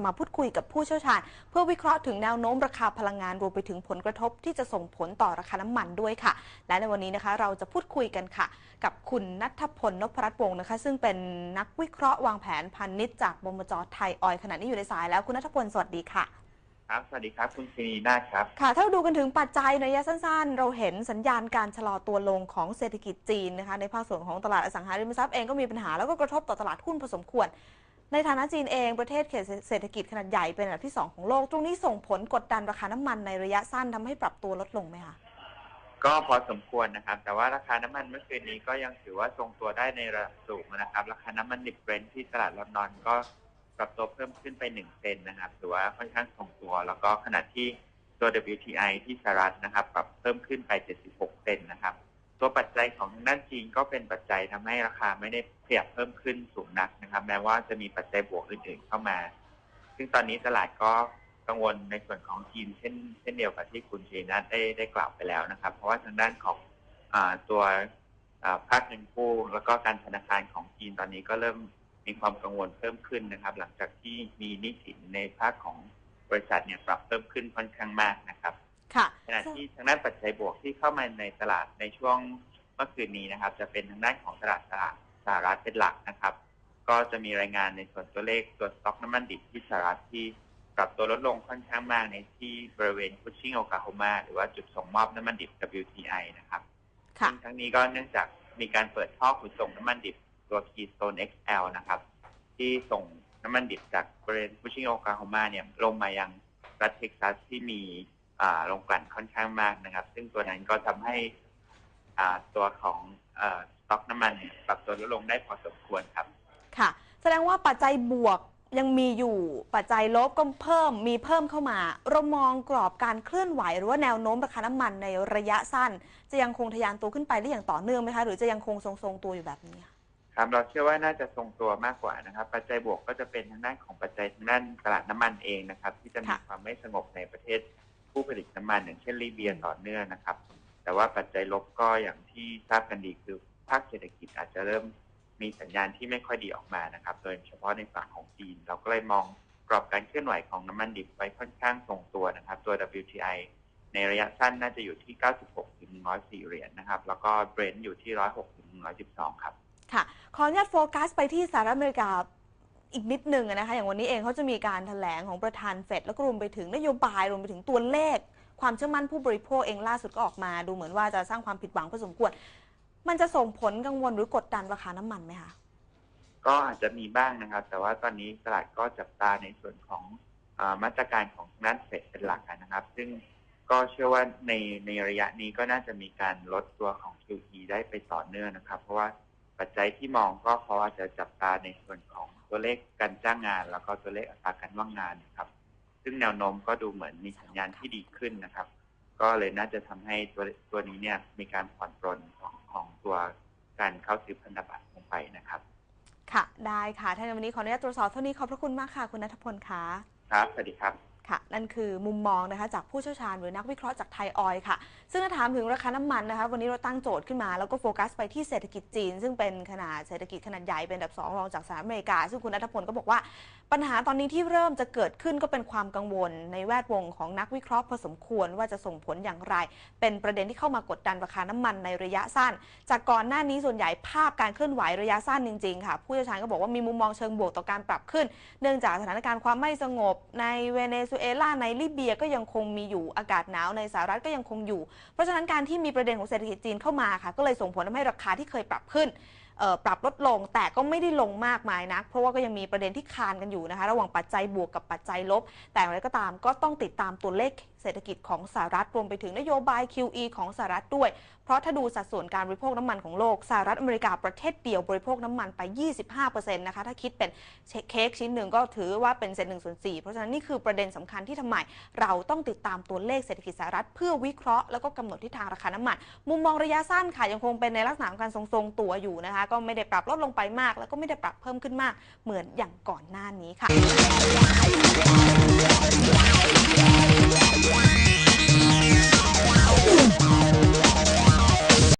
จะมาพูดคุยกับผู้เชี่ยวชาญ เพื่อวิเคราะห์ถึงแนวโน้มราคาพลังงานรวมไปถึงผลกระทบที่จะส่งผลต่อราคาน้ำมันด้วยค่ะ และในวันนี้นะคะเราจะพูดคุยกันค่ะ กับคุณนัทพลนพรัตน์วงศ์นะคะ ซึ่งเป็นนักวิเคราะห์วางแผนพันนิดจากบมจไทยออยล์ขณะนี้อยู่ในสายแล้วคุณนัทพลสวัสดีค่ะครับสวัสดีครับ คุณซีนีนาถครับ ค่ะ ถ้าเราดูกันถึงปัจจัยในระยะสั้นๆ เราเห็นสัญญาณการชะลอตัวลงของเศรษฐกิจจีนนะคะ ในภาคส่วนของตลาดอสังหาริมทรัพย์เองก็มีปัญหาแล้วก็กระทบต่อตลาดหุ้นพอสมควร ในฐานะจีนเองประเทศเขตเศรษฐกิจขนาดใหญ่เป็นอันดับที่ 2 ของโลก ตรงนี้ส่งผลกดดันราคาน้ำมันในระยะสั้นทำให้ปรับตัวลดลงไหมคะก็พอสมควรนะครับ แต่ว่าราคาน้ำมันเมื่อคืนนี้ก็ยังถือว่าทรงตัวได้ในระดับสูงนะครับ ราคาน้ำมันดิบเบรนท์ที่ตลาดลอนดอนก็ปรับตัวเพิ่มขึ้นไป1เซนนะครับถือว่าค่อนข้างทรงตัว แล้วก็ขณะที่ตัว WTI ที่สหรัฐนะครับ ปรับเพิ่มขึ้นไป 76 เซนนะครับ ตัวปัจจัยของทางด้านจีนก็เป็นปัจจัยทำให้ราคาไม่ได้ขยับเพิ่มขึ้นสูงนักนะครับ แม้ว่าจะมีปัจจัยบวกอื่นๆเข้ามา ซึ่งตอนนี้ตลาดก็กังวลในส่วนของจีนเช่น เช่นเดียวกับที่คุณชีนัทได้ได้กล่าวไปแล้วนะครับ เพราะว่าทางด้านของอตัวภาคเงินกู้แล้วก็การธนาคารของจีนตอนนี้ก็เริ่มมีความกังวลเพิ่มขึ้นนะครับ หลังจากที่มีนี้สินในภาคของบริษัทเนี่ยปรับเพิ่มขึ้นค่อนข้างมากนะครับ ขณะที่ทางด้านปัจจัยบวกที่เข้ามาในตลาดในช่วงเมื่อคืนนี้นะครับ จะเป็นทางด้านของตลาดตลาดสหรัฐเป็นหลักนะครับ ก็จะมีรายงานในส่วนตัวเลขตัวสต็อกน้ำมันดิบที่สหรัฐที่ปรับตัวลดลงค่อนข้างมากในที่บริเวณคุชชิ่งโอกาโฮมาหรือว่าจุดส่งมอบน้ำมันดิบ WTI นะครับค่ะซึ่งทั้งนี้ก็เนื่องจากมีการเปิดท่อขนส่งน้ำมันดิบตัว Keystone XL นะครับ ที่ส่งน้ำมันดิบจากบริเวณคุชชิ่งโอกาโฮมาเนี่ยลงมายังรัฐเท็กซัสที่มี อ่าโรงกลั่นค่อนข้างมากนะครับ ซึ่งตัวนั้นก็ทำให้อ่าตัวของเอ่อสต็อกน้ำมันเนี่ยปรับตัวลดลงได้พอสมควรครับ ค่ะ แสดงว่าปัจจัยบวกยังมีอยู่ปัจจัยลบก็เพิ่มมีเพิ่มเข้ามา เรามองกรอบการเคลื่อนไหว หรือว่าแนวโน้มราคาน้ำมันในระยะสั้น จะยังคงทะยานตัวขึ้นไปได้อย่างต่อเนื่องไหมคะหรือจะยังคงทรงๆตัวอยู่แบบนี้คะครับเราเชื่อว่าน่าจะทรงตัวมากกว่านะครับ ปัจจัยบวกก็จะเป็นทางด้านของปัจจัยทางด้านตลาดน้ำมันเองนะครับ ที่จะมีค่ะความไม่สงบในประเทศ ผู้ผลิตน้ำมันอย่างเช่นลิเบียต่อเนื่องนะครับ แต่ว่าปัจจัยลบก็อย่างที่ทราบกันดีคือภาคเศรษฐกิจอาจจะเริ่มมีสัญญาณที่ไม่ค่อยดีออกมานะครับ โดยเฉพาะในฝั่งของจีน เราก็เลยมองกรอบการเคลื่อนไหวของน้ำมันดิบไว้ค่อนข้างทรงตัวนะครับ ตัว WTI ในระยะสั้นน่าจะอยู่ที่ 96ถึง104 เหรียญนะครับ แล้วก็เบรนท์อยู่ที่ 106ถึง112 ครับ ค่ะ ขออนุญาตโฟกัสไปที่สหรัฐอเมริกา อีกนิดหนึ่งนะคะอย่างวันนี้เองเขาจะมีการแถลงของประธานเฟดแล้วก็รวมไปถึงนโยบายรวมไปถึงตัวเลข ความเชื่อมั่นผู้บริโภคเองล่าสุดก็ออกมา ดูเหมือนว่าจะสร้างความผิดหวังพอสมควร มันจะส่งผลกังวลหรือกดดันราคาน้ำมันไหมคะก็อาจจะมีบ้างนะครับ แต่ว่าตอนนี้ตลาดก็จับตาในส่วนของอมาตรการของด้านเฟดเป็นหลักนะครับ ซึ่งก็เชื่อว่าในในระยะนี้ก็น่าจะมีการลดตัวของ QE ได้ไปต่อเนื่องนะครับ เพราะว่า ปัจจัยที่มองก็เพราะว่าจะจับตาในส่วนของตัวเลขการจ้างงาน แล้วก็ตัวเลขอัตราการว่างงานนะครับ ซึ่งแนวโน้มก็ดูเหมือนมีสัญญาณที่ดีขึ้นนะครับ ก็เลยน่าจะทำให้ตัวตัวนี้เนี่ยมีการผ่อนปรนของของตัวการเข้าซื้อพันธบัตรลงไปนะครับ ค่ะได้ค่ะท่านวันนี้ขออนุญาตตรวจสอบเท่านี้ขอบพระคุณมากค่ะ คุณนัทพลค่ะครับสวัสดีครับ ค่ะ นั่นคือมุมมองนะคะจากผู้เชี่ยวชาญหรือนักวิเคราะห์จากไทยออยค่ะ ซึ่งถ้าถามถึงราคาน้ำมันนะคะ วันนี้เราตั้งโจทย์ขึ้นมาแล้วก็โฟกัสไปที่เศรษฐกิจจีน ซึ่งเป็นขนาดเศรษฐกิจขนาดใหญ่เป็นอันดับสองรองจากสหรัฐอเมริกา ซึ่งคุณนัทพลก็บอกว่า ปัญหาตอนนี้ที่เริ่มจะเกิดขึ้นก็เป็นความกังวล ในแวดวงของนักวิเคราะห์พอสมควรว่าจะส่งผลอย่างไร เป็นประเด็นที่เข้ามากดดันราคาน้ำมันในระยะสั้น จากก่อนหน้านี้ส่วนใหญ่ภาพการเคลื่อนไหวระยะสั้นจริงๆค่ะ ผู้เชี่ยวชาญก็บอกว่ามีมุมมองเชิงบวกต่อการปรับขึ้น เนื่องจากสถานการณ์ความไม่สงบในเวเนซุเอลาในลิเบียก็ยังคงมีอยู่อากาศหนาวในสหรัฐก็ยังคงอยู่ เพราะฉะนั้นการที่มีประเด็นของเศรษฐกิจจีนเข้ามาค่ะ ก็เลยส่งผลทำให้ราคาที่เคยปรับขึ้นปรับลดลงแต่ก็ไม่ได้ลงมากมายนัก เพราะว่าก็ยังมีประเด็นที่คานกันอยู่นะคะ ระหว่างปัจจัยบวกกับปัจจัยลบ แต่อะไรก็ตามก็ต้องติดตามตัวเลขเศรษฐกิจของสหรัฐรวมไปถึงนโยบาย QE ของสหรัฐด้วย เพราะถ้าดูสัดส่วนการบริโภคน้ำมันของโลกสหรัฐอเมริกาประเทศเดียวบริโภคน้ำมันไป 25%นะคะถ้าคิดเป็นเค้กชิ้นหนึ่งก็ถือว่าเป็นเศษหนึ่งส่วนสี่เพราะฉะนั้นนี่คือประเด็นสำคัญที่ทำไมเราต้องติดตามตัวเลขเศรษฐกิจสหรัฐเพื่อวิเคราะห์แล้วก็กำหนดทิศทางราคาน้ำมัน มุมมองระยะสั้นค่ะยังคงเป็นในลักษณะของการทรงๆตัวอยู่นะคะ ก็ไม่ได้ปรับลดลงไปมาก แล้วก็ไม่ได้ปรับเพิ่มขึ้นมากเหมือนอย่างก่อนหน้านี้ค่ะ Bye.